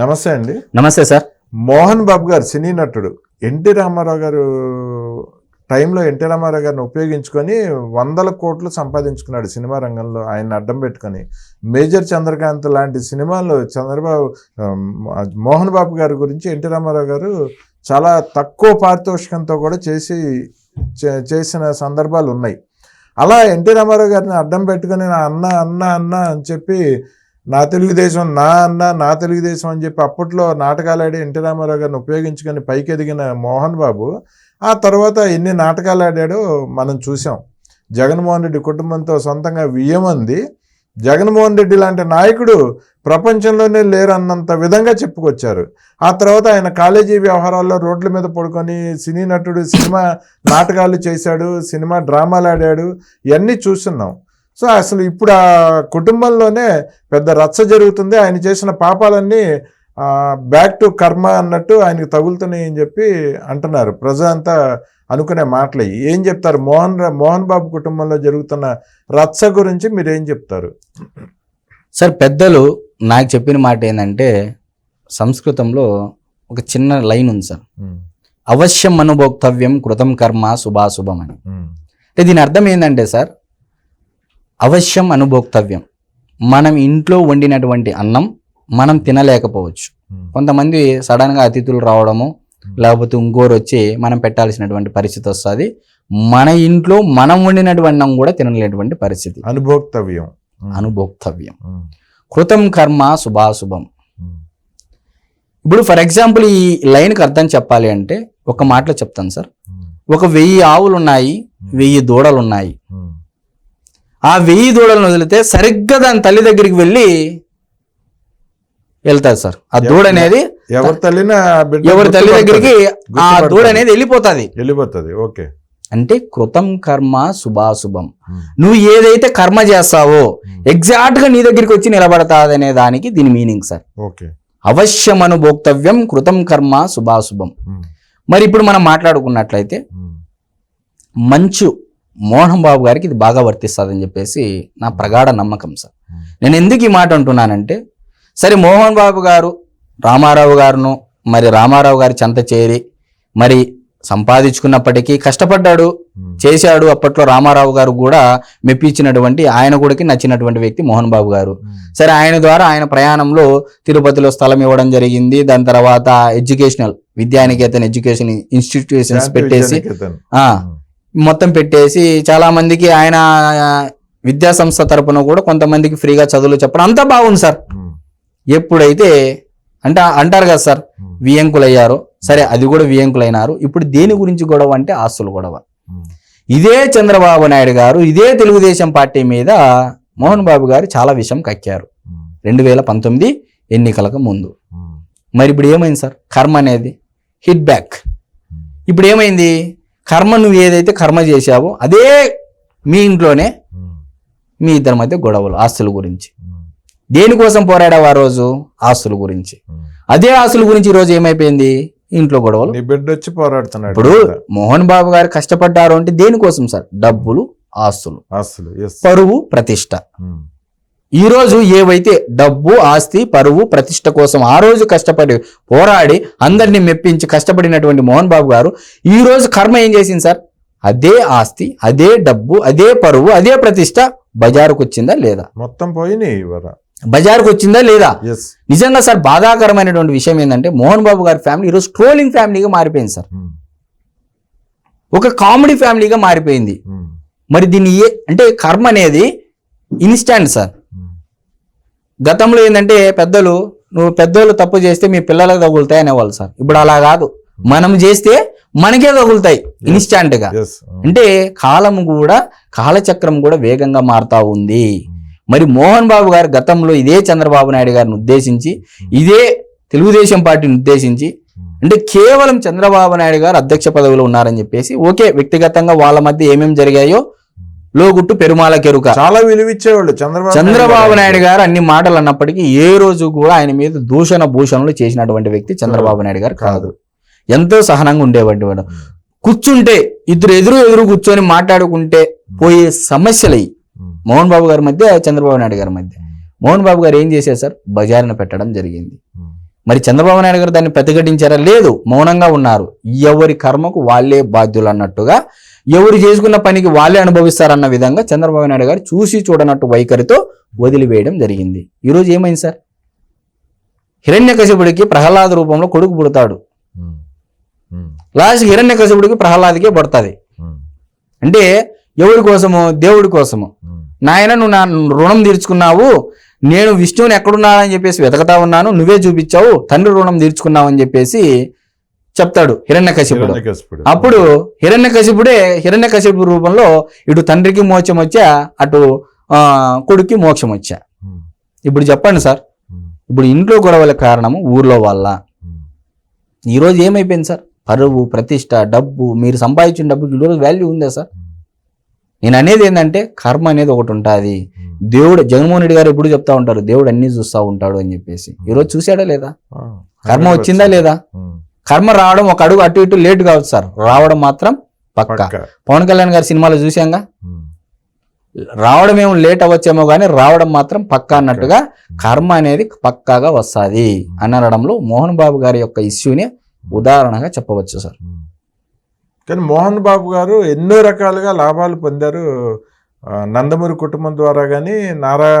నమస్తే అండి. నమస్తే సార్. మోహన్ బాబు గారు సినీ నటుడు. ఎన్టీ రామారావు గారు టైంలో ఎన్టీ రామారావు గారిని ఉపయోగించుకొని వందల కోట్లు సంపాదించుకున్నాడు సినిమా రంగంలో. ఆయన అడ్డం పెట్టుకొని. మేజర్ చంద్రకాంత్ లాంటి సినిమాలు చంద్రబాబు మోహన్ బాబు గారి గురించి ఎన్టీ రామారావు గారు చాలా తక్కువ పారితోషికంతో కూడా చేసి చే- చేసిన సందర్భాలు ఉన్నాయి. అలా ఎన్టీ రామారావు గారిని అడ్డం పెట్టుకొని నా అన్న అన్న అన్న అని చెప్పి నా తెలుగుదేశం నా అన్న నా తెలుగుదేశం అని చెప్పి అప్పట్లో నాటకాలు ఆడి ఎన్టీ రామారావు గారిని ఉపయోగించుకొని పైకి ఎదిగిన మోహన్ బాబు ఆ తర్వాత ఎన్ని నాటకాలు ఆడాడో మనం చూసాం జగన్మోహన్ రెడ్డి కుటుంబంతో సొంతంగా వియ్యమంది జగన్మోహన్ రెడ్డి లాంటి నాయకుడు ప్రపంచంలోనే లేరన్నంత విధంగా చెప్పుకొచ్చారు. ఆ తర్వాత ఆయన కాలేజీ వ్యవహారాల్లో రోడ్ల మీద పడుకొని సినీ నటుడు సినిమా నాటకాలు చేశాడు సినిమా డ్రామాలు ఆడాడు ఇవన్నీ చూస్తున్నాం. సో అసలు ఇప్పుడు ఆ కుటుంబంలోనే పెద్ద రచ్చ జరుగుతుంది. ఆయన చేసిన పాపాలన్నీ బ్యాక్ టు కర్మ అన్నట్టు ఆయనకి తగులుతున్నాయి అని చెప్పి అంటున్నారు. ప్రజా అంతా అనుకునే మాటలు. ఏం చెప్తారు? మోహన్ మోహన్ బాబు కుటుంబంలో జరుగుతున్న రచ్చ గురించి మీరు ఏం చెప్తారు? సార్ పెద్దలు నాకు చెప్పిన మాట ఏంటంటే సంస్కృతంలో ఒక చిన్న లైన్ ఉంది సార్. అవశ్యం అనుభోక్తవ్యం కృతం కర్మ శుభాశుభం అని అంటే దీని అర్థం ఏంటంటే సార్ అవశ్యం అనుభోక్తవ్యం. మనం ఇంట్లో వండినటువంటి అన్నం మనం తినలేకపోవచ్చు. కొంతమంది సడన్గా అతిథులు రావడము లేకపోతే ఇంకోరు వచ్చి మనం పెట్టాల్సినటువంటి పరిస్థితి వస్తుంది. మన ఇంట్లో మనం వండినటువంటి అన్నం కూడా తినలేటువంటి పరిస్థితి. అనుభోక్తవ్యం. అనుభోక్తవ్యం. కృతం కర్మ శుభాశుభం. ఇప్పుడు ఫర్ ఎగ్జాంపుల్ ఈ లైన్కి అర్థం చెప్పాలి అంటే ఒక మాటలో చెప్తాను సార్. ఒక వెయ్యి ఆవులు ఉన్నాయి వెయ్యి దూడలు ఉన్నాయి ఆ వెయ్యి దూడలను వదిలితే సరిగ్గా దాని తల్లి దగ్గరికి వెళ్ళి వెళ్తాది సార్. ఆ దూడ అనేది ఎవరి తల్లిన ఎవరి తల్లి దగ్గరికి ఆ. దూడ అనేది వెళ్ళిపోతుంది. వెళ్ళిపోతుంది. ఓకే. అంటే కృతం కర్మ శుభాశుభం. నువ్వు ఏదైతే కర్మ చేస్తావో ఎగ్జాక్ట్గా నీ దగ్గరికి వచ్చి నిలబడతాదనే దానికి దీని మీనింగ్ సార్. ఓకే. అవశ్యం అనుభోక్తవ్యం కృతం కర్మ శుభాశుభం. మరి ఇప్పుడు మనం మాట్లాడుకున్నట్లయితే మంచు మోహన్ బాబు గారికి ఇది బాగా వర్తిస్తుందని చెప్పేసి నా ప్రగాఢ నమ్మకం సార్. నేను ఎందుకు ఈ మాట అంటున్నానంటే సరే మోహన్ బాబు గారు రామారావు గారును మరి రామారావు గారి చెంత చేరి మరి సంపాదించుకున్నప్పటికీ కష్టపడ్డాడు చేశాడు అప్పట్లో రామారావు గారు కూడా మెప్పించినటువంటి ఆయన కూడా నచ్చినటువంటి వ్యక్తి మోహన్ బాబు గారు. సరే ఆయన ద్వారా ఆయన ప్రయాణంలో తిరుపతిలో స్థలం ఇవ్వడం జరిగింది దాని తర్వాత ఎడ్యుకేషనల్ విద్యానికేతన్ ఎడ్యుకేషన్ ఇన్స్టిట్యూషన్స్ పెట్టేసి ఆ మొత్తం పెట్టేసి చాలా మందికి ఆయన విద్యా సంస్థ తరపున కూడా కొంతమందికి ఫ్రీగా చదువులు చెప్పడం అంతా బాగుంది సార్. ఎప్పుడైతే అంటే అంటారు కదా సార్ వియంకులయ్యారో. సరే అది కూడా వియంకులైనారు. ఇప్పుడు దేని గురించి గొడవ అంటే ఆస్తులు గొడవ. ఇదే చంద్రబాబు నాయుడు గారు ఇదే తెలుగుదేశం పార్టీ మీద మోహన్ బాబు గారు చాలా విషయం కక్కారు. రెండు వేల పంతొమ్మిది ఎన్నికలకు ముందు. మరి ఇప్పుడు ఏమైంది సార్? కర్మ అనేది హిట్ బ్యాక్ ఇప్పుడు ఏమైంది? కర్మ నువ్వు ఏదైతే కర్మ చేశావో అదే మీ ఇంట్లోనే మీ ఇద్దరి మధ్య గొడవలు ఆస్తుల గురించి. దేనికోసం పోరాడావు ఆ రోజు? ఆస్తుల గురించి. అదే ఆస్తుల గురించి ఈ రోజు ఏమైపోయింది? ఇంట్లో గొడవలు. బిడ్డ వచ్చి పోరాడుతున్నాడు ఇప్పుడు మోహన్ బాబు గారు కష్టపడ్డారు అంటే దేనికోసం సార్? డబ్బులు ఆస్తులు. ఆస్తులు పరువు ప్రతిష్ట. ఈ రోజు ఏవైతే డబ్బు ఆస్తి పరువు ప్రతిష్ట కోసం ఆ రోజు కష్టపడి పోరాడి అందరినీ మెప్పించి కష్టపడినటువంటి మోహన్ బాబు గారు ఈ రోజు కర్మ ఏం చేసింది సార్? అదే ఆస్తి అదే డబ్బు అదే పరువు అదే ప్రతిష్ట బజారుకు వచ్చిందా లేదా? మొత్తం పోయినాయి బజారుకు వచ్చిందా లేదా? నిజంగా సార్ బాధాకరమైనటువంటి విషయం ఏంటంటే మోహన్ బాబు గారి ఫ్యామిలీ ఈరోజు ట్రోలింగ్ ఫ్యామిలీగా మారిపోయింది సార్. ఒక కామెడీ ఫ్యామిలీగా మారిపోయింది. మరి దీన్ని ఏ అంటే కర్మ అనేది ఇన్స్టాంట్ సార్. గతంలో ఏంటంటే పెద్దలు నువ్వు పెద్దోళ్ళు తప్పు చేస్తే మీ పిల్లలకు తగులుతాయి అనేవాళ్ళు సార్. ఇప్పుడు అలా కాదు. మనం చేస్తే మనకే తగులుతాయి ఇన్స్టాంట్గా ఎస్ అంటే కాలం కూడా కాలచక్రం కూడా వేగంగా మారుతా ఉంది. మరి మోహన్ బాబు గారు గతంలో ఇదే చంద్రబాబు నాయుడు గారిని ఉద్దేశించి ఇదే తెలుగుదేశం పార్టీని ఉద్దేశించి అంటే కేవలం చంద్రబాబు నాయుడు గారు అధ్యక్ష పదవిలో ఉన్నారని చెప్పేసి ఓకే వ్యక్తిగతంగా వాళ్ళ మధ్య ఏమేమి జరిగాయో లోగుట్టు పెరుమాల కెరుక. చాలా విలువిచ్చేవాళ్ళు. చంద్రబాబు చంద్రబాబు నాయుడు గారు అన్ని మాటలు అన్నప్పటికీ ఏ రోజు కూడా ఆయన మీద దూషణ భూషణలు చేసినటువంటి వ్యక్తి చంద్రబాబు నాయుడు గారు కాదు. ఎంతో సహనంగా ఉండేవాడు వాడు. కూర్చుంటే ఇద్దరు ఎదురు ఎదురు కూర్చొని మాట్లాడుకుంటే పోయే సమస్యలు మోహన్ బాబు గారి మధ్య చంద్రబాబు నాయుడు గారి మధ్య. మోహన్ బాబు గారు ఏం చేశారు సార్? బజారున పెట్టడం జరిగింది. మరి చంద్రబాబు నాయుడు గారు దాన్ని ప్రతిఘటించారా? లేదు మౌనంగా ఉన్నారు. ఎవరి కర్మకు వాళ్ళే బాధ్యులు అన్నట్టుగా ఎవరు చేసుకున్న పనికి వాళ్ళే అనుభవిస్తారన్న విధంగా చంద్రబాబు నాయుడు గారు చూసి చూడనట్టు వైఖరితో వదిలివేయడం జరిగింది. ఈరోజు ఏమైంది సార్? హిరణ్యకశిపుడికి ప్రహ్లాద రూపంలో కొడుకు పుడతాడు. లాస్ట్ హిరణ్యకశిపుడికి ప్రహ్లాదికే పడుతుంది. అంటే ఎవరి కోసము? దేవుడి కోసము. నాయన నువ్వు నా రుణం తీర్చుకున్నావు. నేను విష్ణువుని ఎక్కడున్నానని చెప్పేసి వెతకతా ఉన్నాను. నువ్వే చూపించావు. తండ్రి రుణం తీర్చుకున్నావు అని చెప్పేసి చెప్తాడు హిరణ్యకశిపుడు. అప్పుడు హిరణ్యకశిపుడే హిరణ్యకశిపుడు రూపంలో ఇటు తండ్రికి మోక్షం వచ్చా అటు కొడుక్కి మోక్షం వచ్చా. ఇప్పుడు చెప్పండి సార్. ఇప్పుడు ఇంట్లో గొడవల కారణము ఊర్లో వాళ్ళ ఉమ్. ఈరోజు ఏమైపోయింది సార్ పరువు ప్రతిష్ట డబ్బు మీరు సంపాదించిన డబ్బుకి ఈరోజు వాల్యూ ఉందా సార్ నేను అనేది ఏంటంటే కర్మ అనేది ఒకటి ఉంటుంది. దేవుడు జగన్మోహన్ రెడ్డి గారు ఎప్పుడు చెప్తా ఉంటారు దేవుడు అన్ని చూస్తా ఉంటాడు అని చెప్పేసి ఈరోజు చూసాడా లేదా. కర్మ వచ్చిందా లేదా. కర్మ రావడం ఒక అడుగు అటు ఇటు లేట్ కావచ్చు సార్ రావడం మాత్రం పక్క. పవన్ కళ్యాణ్ గారి సినిమాలో చూసాంగా. రావడం ఏమో లేట్ అవ్వచ్చేమో కానీ రావడం మాత్రం పక్కా అన్నట్టుగా కర్మ అనేది పక్కాగా వస్తుంది అనడంలో మోహన్ బాబు గారి యొక్క ఇష్యూని ఉదాహరణగా చెప్పవచ్చు సార్. కానీ మోహన్ బాబు గారు ఎన్నో రకాలుగా లాభాలు పొందారు నందమూరి కుటుంబం ద్వారా గానీ నారా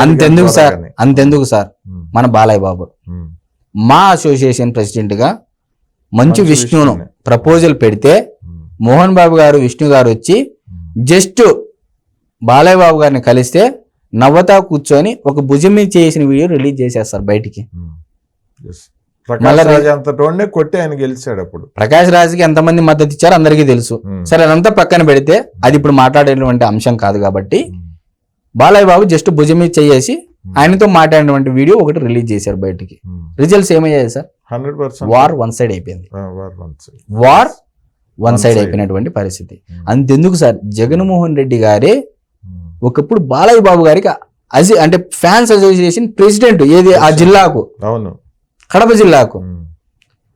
అంతెందుకు సార్. అంతెందుకు సార్. మన బాలయ్య బాబు. మా అసోసియేషన్ ప్రెసిడెంట్గా మంచు విష్ణును. ప్రపోజల్ పెడితే. మోహన్ బాబు గారు విష్ణు గారు వచ్చి. జస్ట్ బాలయ్య బాబు గారిని కలిస్తే నవ్వతా కూర్చొని ఒక భుజం మీద చేసిన వీడియో రిలీజ్ చేసేస్తారు బయటికి కొట్టి ఆయన గెలిచాడు అప్పుడు ప్రకాష్ రాజ్కి ఎంతమంది మద్దతు ఇచ్చారో అందరికీ తెలుసు. సరే అదంతా పక్కన పెడితే అది ఇప్పుడు మాట్లాడేటువంటి అంశం కాదు కాబట్టి. బాలయ్య బాబు జస్ట్ భుజం మీద చేసి ఆయనతో మాట్లాడినటువంటి వీడియో ఒకటి రిలీజ్ చేశారు బయటికి. Results ఏమయ్యాయి sir? Hundred percent. War one side అయిపోయింది. War one side. అయిపోయినటువంటి పరిస్థితి. ఉమ్. అంతెందుకు సార్? జగన్మోహన్ రెడ్డి గారే. ఒకప్పుడు బాలయ్య బాబు గారికి అజి అంటే ఫ్యాన్స్ అసోసియేషన్ ప్రెసిడెంట్ ఏది? ఆ జిల్లాకు. అవును. కడప జిల్లాకు.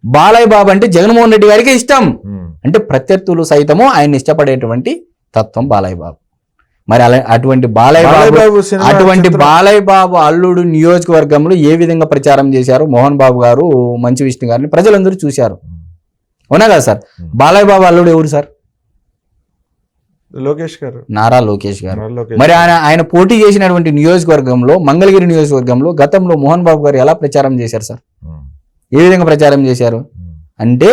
బాలయ్య బాబు అంటే జగన్మోహన్ రెడ్డి గారికి ఇష్టం. అంటే ప్రత్యర్థులు సైతము ఆయన ఇష్టపడేటువంటి తత్వం బాలయ్య బాబు. మరి అలా అటువంటి బాలయ్య బాబు అటువంటి బాలయ్య బాబు అల్లుడు నియోజకవర్గంలో ఏ విధంగా ప్రచారం చేశారు? మోహన్ బాబు గారు మంచు విష్ణు గారిని ప్రజలందరూ చూశారు. అవునా కదా సార్? బాలయ్య బాబు అల్లుడు ఎవరు సార్? లోకేష్ గారు. నారా లోకేష్ గారు. మరి ఆయన ఆయన పోటీ చేసినటువంటి నియోజకవర్గంలో మంగళగిరి నియోజకవర్గంలో గతంలో మోహన్ బాబు గారు ఎలా ప్రచారం చేశారు సార్. ఏ విధంగా ప్రచారం చేశారు. అంటే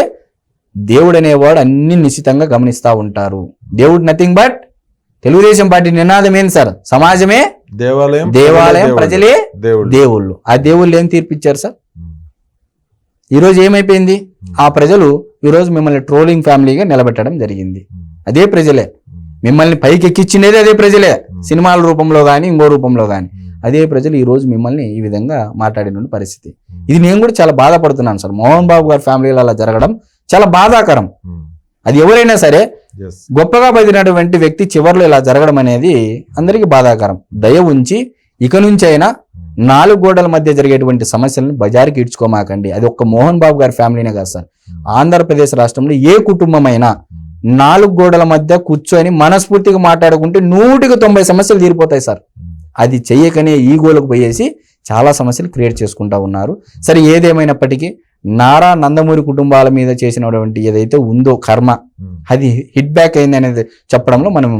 దేవుడు అనేవాడు అన్ని నిశ్చితంగా గమనిస్తా ఉంటారు. దేవుడు నథింగ్ బట్ తెలుగుదేశం పార్టీ నినాదం ఏంది సార్? సమాజమే దేవాలయం దేవాలయం ప్రజలే దేవుళ్ళు. ఆ దేవుళ్ళు ఏం తీర్పిచ్చారు సార్. ఈరోజు ఏమైపోయింది? ఆ ప్రజలు ఈరోజు మిమ్మల్ని ట్రోలింగ్ ఫ్యామిలీగా నిలబెట్టడం జరిగింది. అదే ప్రజలే. మిమ్మల్ని పైకి ఎక్కించినది అదే ప్రజలే. సినిమాల రూపంలో కానీ ఇంకో రూపంలో కానీ. అదే ప్రజలు ఈ రోజు మిమ్మల్ని ఈ విధంగా మాట్లాడిన పరిస్థితి. ఇది నేను కూడా చాలా బాధపడుతున్నాను సార్. మోహన్ బాబు గారి ఫ్యామిలీలో అలా జరగడం చాలా బాధాకరం. అది ఎవరైనా సరే. గొప్పగా బదిలినటువంటి వ్యక్తి చివర్లో ఇలా జరగడం అనేది అందరికీ బాధాకరం. దయ ఉంచి ఇక నుంచి అయినా నాలుగు గోడల మధ్య జరిగేటువంటి సమస్యలను బజారుకి ఇడ్చుకోమాకండి అది ఒక్క మోహన్ బాబు గారి ఫ్యామిలీనే కాదు సార్. ఆంధ్రప్రదేశ్ రాష్ట్రంలో ఏ కుటుంబమైనా. నాలుగు గోడల మధ్య కూర్చొని మనస్ఫూర్తిగా మాట్లాడుకుంటే నూటికి తొంభై సమస్యలు తీరిపోతాయి సార్. ఉమ్. అది చెయ్యకనే ఈగోలకు పోయేసి చాలా సమస్యలు క్రియేట్ చేసుకుంటా ఉన్నారు. సరే ఏదేమైనప్పటికీ నారా నందమూరి కుటుంబాల మీద చేసినటువంటి ఏదైతే ఉందో కర్మ. అది హిట్ బ్యాక్ అయింది అనేది చెప్పడంలో మనం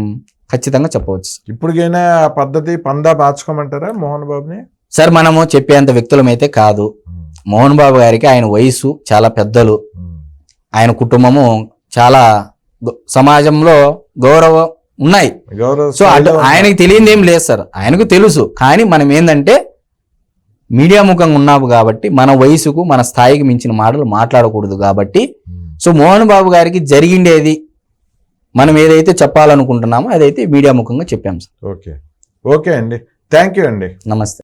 ఖచ్చితంగా చెప్పవచ్చు. ఇప్పటికైనా పద్ధతి పందా మార్చుకోమంటారా మోహన్ బాబుని? సార్ మనము చెప్పేంత వ్యక్తులమైతే కాదు. మోహన్ బాబు గారికి ఆయన వయసు చాలా పెద్దలు. ఆయన కుటుంబము చాలా సమాజంలో గౌరవం ఉన్నాయి. గౌరవ సో ఆయనకి తెలియంది ఏం లేదు సార్. ఆయనకు తెలుసు. కానీ మనం ఏంటంటే మీడియా ముఖంగా ఉన్నాము కాబట్టి మన వయసుకు మన స్థాయికి మించిన మాటలు మాట్లాడకూడదు కాబట్టి. ఉమ్. సో మోహన్ బాబు గారికి జరిగిండేది మనం ఏదైతే చెప్పాలనుకుంటున్నామో అదైతే మీడియా ముఖంగా చెప్పాం సార్. ఓకే. ఓకే అండి. థ్యాంక్ యూ అండి. నమస్తే.